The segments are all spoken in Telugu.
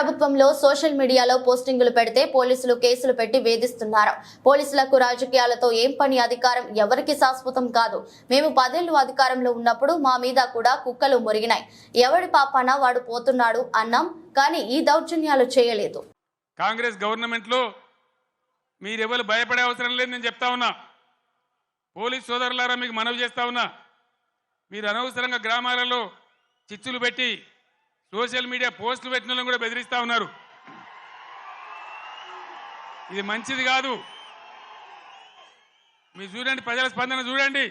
ప్రభుత్వంలో సోషల్ మీడియాలో పోస్టింగులు పెడితే పోలీసులు కేసులు పెట్టి వేధిస్తున్నారు. పోలీసులకు రాజకీయాలతో ఏం పని అధికారం? ఎవరికి శాశ్వతం కాదు. మేము పదేళ్ళు అధికారంలో ఉన్నప్పుడు మా మీద కూడా కుక్కలు మురిగినాయి. ఎవడి పాపాన వాడు పోతున్నాడు అన్నాం కానీ ఈ దౌర్జన్యాలు చేయలేదు. కాంగ్రెస్ గవర్నమెంట్లో మీరెవరు భయపడే అవసరం లేదు నేను చెప్తా ఉన్నా. పోలీస్ సోదరులారా మీకు మనవి చేస్తా ఉన్నా. మీరు అనవసరంగా గ్రామాలలో చిచ్చులు పెట్టి సోషల్ మీడియా పోస్టులు పెట్టిన కూడా బెదిరిస్తా ఉన్నారు. ఇది మంచిది కాదు. మీరు చూడండి ప్రజల స్పందన చూడండి.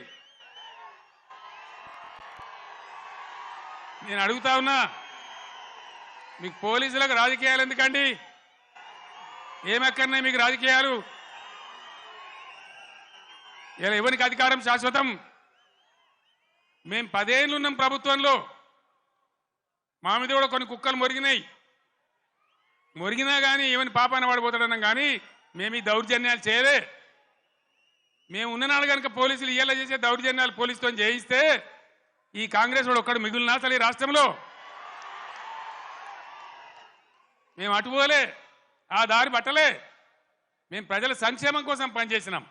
నేను అడుగుతా ఉన్నా మీకు పోలీసులకు రాజకీయాలు ఎందుకండి? ఏమెక్కడనే మీకు రాజకీయాలు? ఇలా ఎవరికి అధికారం శాశ్వతం? మేము పదేళ్ళు ఉన్నాం ప్రభుత్వంలో. మా మీద కూడా కొన్ని కుక్కలు మొరిగినాయి. మొరిగినా కానీ ఏమని పాపాన పడిపోతాడన్నాం కానీ మేము ఈ దౌర్జన్యాలు చేయలే. మేము ఉన్ననాడు కనుక పోలీసులు ఇయ్యేలా చేసే దౌర్జన్యాలు పోలీసుతో చేయిస్తే ఈ కాంగ్రెస్ వాడు ఒక్కడు మిగులునా అసలు ఈ రాష్ట్రంలో. మేము అటుపోలే ఆ దారి పట్టలే. మేము ప్రజల సంక్షేమం కోసం పనిచేసినాం.